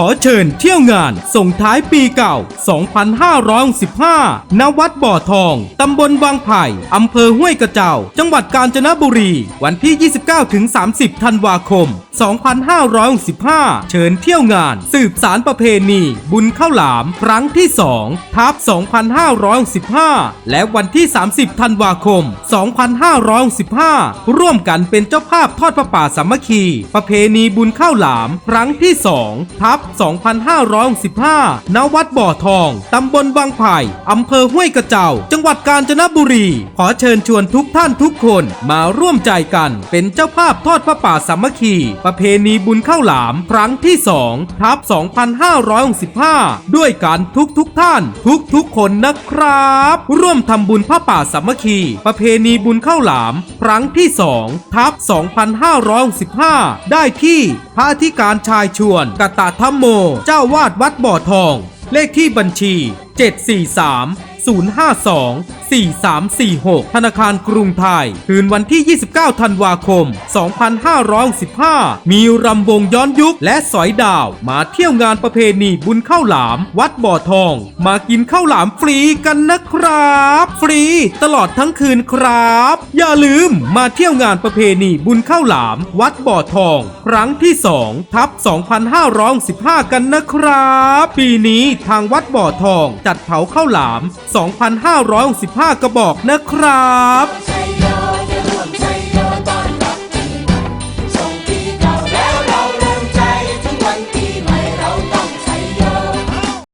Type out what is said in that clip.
ขอเชิญเที่ยวงานส่งท้ายปีเก่า 2565ณวัดบ่อทอง ตำบลบางไผ่ อำเภอห้วยกระเจ้า จังหวัดกาญจนบุรี วันที่ 29-30 ธันวาคม 2565เชิญเที่ยวงาน สืบสารประเพณี บุญข้าวหลาม ครั้งที่2ทับ2515 และวันที่ 30 ธันวาคม 2515 ร่วมกันเป็นเจ้าภาพทอดประป่าสามัคคี ประเพณีบุญข้าวหลาม ครั้งที่2ทับ2515ณวัดบ่อทอง ตำบลบางไผ่อำเภอห้วยกระเจ้า จังหวัดกาญจนบุรี ขอเชิญชวนทุกท่านทุกคนมาร่วมใจกันเป็นเจ้าภาพทอดพระป่าสามัคคี ประเพณีบุญข้าวหลาม ครั้งที่2ทับ2565 ด้วยกันทุกทุกท่าน ทุกทุกคนนะครับ ร่วมทำบุญพระป่าสามัคคี ประเพณีบุญข้าวหลาม ครั้งที่2ทับ2565 ได้ที่พระอธิการชายชวนกตาธรรมโม เจ้าวาดวัดบ่อทอง เลขที่บัญชี 743 052 4346 ธนาคารกรุงไทย คืนวันที่ 29 ธันวาคม 2515 มีรำวงย้อนยุคและสอยดาว มาเที่ยวงานประเพณีบุญข้าวหลาม วัดบ่อทอง มากินข้าวหลามฟรีกันนะครับ ฟรีตลอดทั้งคืนครับ อย่าลืมมาเที่ยวงานประเพณีบุญข้าวหลาม วัดบ่อทอง ครั้งที่ 2 ทับ 2515 กันนะครับ ปีนี้ทางวัดบ่อทองจัดเผาข้าวหลาม2,565 กระบอกนะครับ